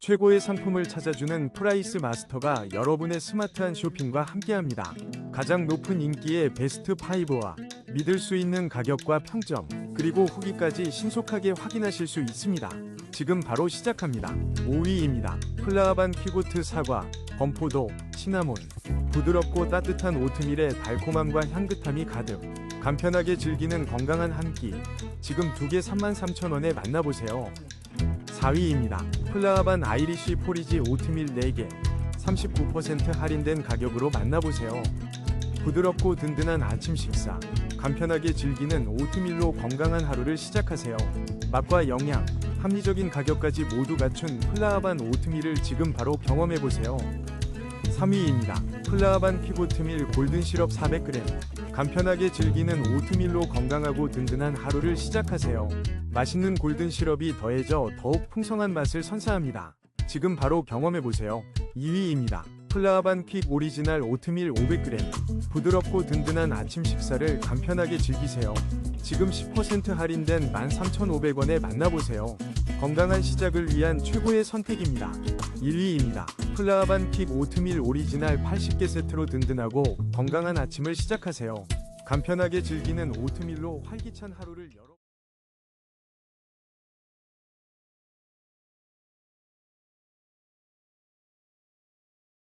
최고의 상품을 찾아주는 프라이스 마스터가 여러분의 스마트한 쇼핑과 함께합니다. 가장 높은 인기의 베스트 5와 믿을 수 있는 가격과 평점, 그리고 후기까지 신속하게 확인하실 수 있습니다. 지금 바로 시작합니다. 5위입니다. 플라하반 키고트 사과, 건포도, 시나몬. 부드럽고 따뜻한 오트밀의 달콤함과 향긋함이 가득. 간편하게 즐기는 건강한 한 끼. 지금 두 개 33,000원에 만나보세요. 4위입니다. 플라하반 아이리쉬 포리지 오트밀 4개 39% 할인된 가격으로 만나보세요. 부드럽고 든든한 아침 식사 간편하게 즐기는 오트밀로 건강한 하루를 시작하세요. 맛과 영양, 합리적인 가격까지 모두 갖춘 플라하반 오트밀을 지금 바로 경험해보세요. 3위입니다. 플라하반 피고트밀 골든 시럽 400g 간편하게 즐기는 오트밀로 건강하고 든든한 하루를 시작하세요. 맛있는 골든 시럽이 더해져 더욱 풍성한 맛을 선사합니다. 지금 바로 경험해보세요. 2위입니다. 플라하반 퀵 오리지널 오트밀 500g 부드럽고 든든한 아침 식사를 간편하게 즐기세요. 지금 10% 할인된 13,500원에 만나보세요. 건강한 시작을 위한 최고의 선택입니다. 1위입니다. 플라하반 킥 오트밀 오리지널 80개 세트로 든든하고 건강한 아침을 시작하세요. 간편하게 즐기는 오트밀로 활기찬 하루를 열어